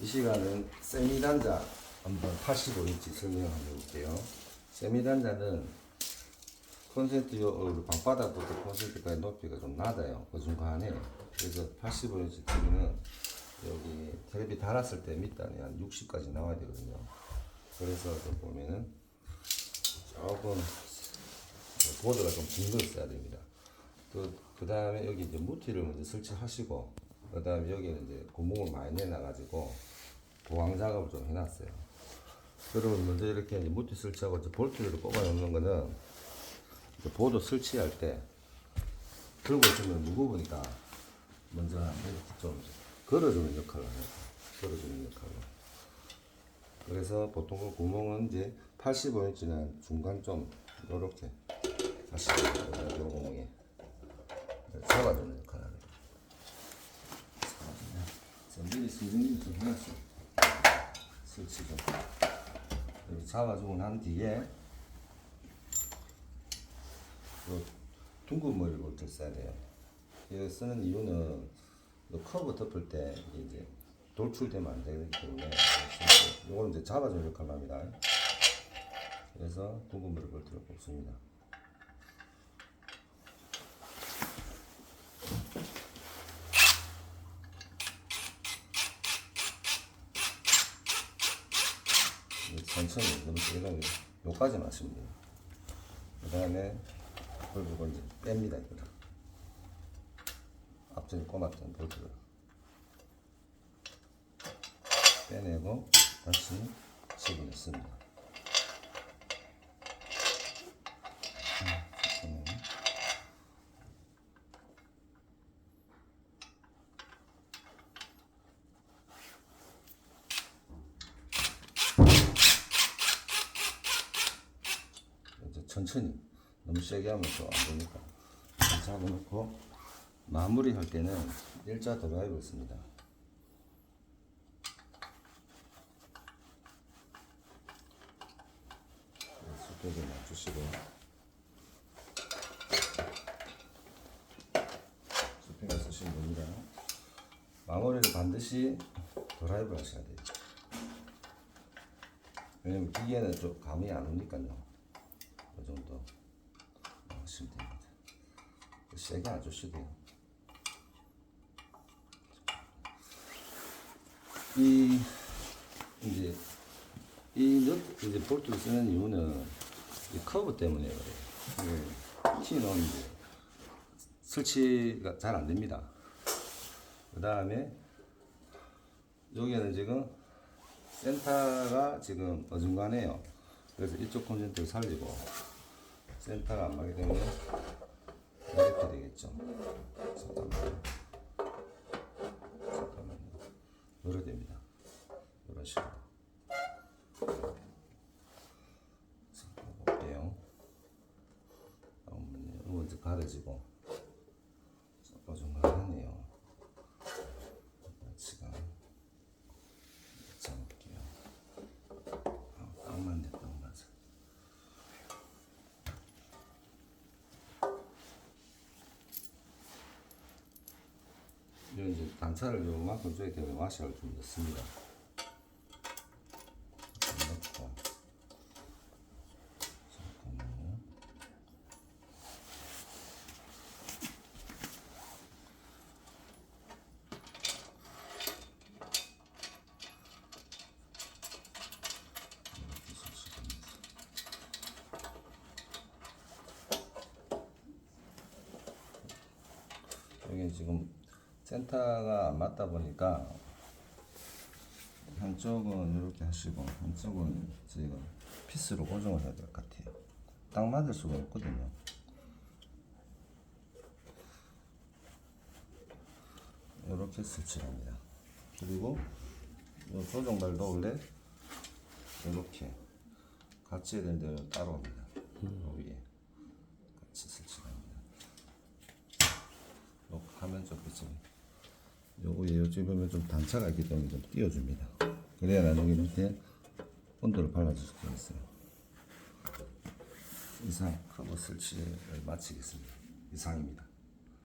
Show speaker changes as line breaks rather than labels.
이 시간은 세미단자 한번 85인치 설명을 해볼게요. 세미단자는 콘센트 요 어, 방바닥부터 콘센트까지 높이가 좀 낮아요. 어중간해. 그래서 85인치 TV는 여기 텔레비 달았을 때 밑단이 한 60까지 나와야 되거든요. 그래서 좀 보면은 조금 보드가 좀 긴 걸 써야 됩니다. 그, 그 다음에 여기 이제 무티를 먼저 설치하시고, 그 다음에 여기는 이제 구멍을 많이 내놔가지고, 보강 작업을 좀 해놨어요. 그러면 먼저 이렇게 이제 무티 설치하고, 이제 볼트를 꼽아 놓는 거는, 보드 설치할 때, 들고 있으면 무거우니까, 먼저 이렇게 좀 걸어주는 역할을 해요. 걸어주는 역할을. 그래서 보통 그 구멍은 이제 85인치는 중간 좀, 요렇게, 다시, 요 구멍에. 잡아주는 역할을 합니다. 잡아주면 자, 미리 해놨어. 설치 좀. 이렇게 잡아주고 난 뒤에 그 둥근 머리 볼트를 써야 돼요. 이거 쓰는 이유는 이 커브 덮을 때 이제 돌출되면 안 되기 때문에 이거는 이제 잡아주는 역할을 합니다. 그래서 둥근 머리 볼트를 뽑습니다. 천천히 너무 가면 요까지 마시면 돼요. 그 다음에 그리고 이제 뺍니다 이거를. 앞전에 꼽았던 볼트를 빼내고 다시 집어넣습니다. 음, 잠깐만요. 이제 천천히 너무 세게 하면 또 안 되니까 잘 잡아놓고 마무리할 때는 일자 드라이브를 씁니다. 수평을 맞추시고 수평을 쓰시면 됩니다. 마무리를 반드시 드라이브를 하셔야 돼요. 왜냐면 기계는 좀 감이 안 오니까요. 그 정도 하시면 됩니다. 세게 안 주셔도 돼요. 이 이제 이 넛, 이제 볼트를 쓰는 이유는 이 커브 때문에 그래요. 이 키는 이제 설치가 잘 안 됩니다. 그 다음에 여기는 지금 센터가 지금 어중간해요. 그래서 이쪽 콘센트를 살리고 센터가 안 맞게 되면 이렇게 되겠죠. 잠깐만요. 잠깐만요. 이렇게 됩니다. 이런 식으로. 볼게요. 이제 가려지고 어중간하네요. 지금 잡을게요. 아, 딱 맞네, 딱 맞아. 이제 단차를 요만큼 줘야 되면 와셔를 좀 넣습니다. 좀 넣고. 지금 센터가 안 맞다 보니까 한쪽은 이렇게 하시고 한쪽은 저희가 피스로 고정을 해야 될 것 같아요. 딱 맞을 수가 없거든요. 이렇게 설치합니다. 그리고 이 조종발도 원래 이렇게 같이 해야 되는데 따로 합니다. 요 위에 같이 설치합니다. 요 화면 쪽 끝에 요거 요즘 보면 좀 단차가 있기 때문에 좀 띄워줍니다. 그래야 나중에 밑에 온도를 발라줄 수가 있어요. 이상 커버 설치를 마치겠습니다. 이상입니다.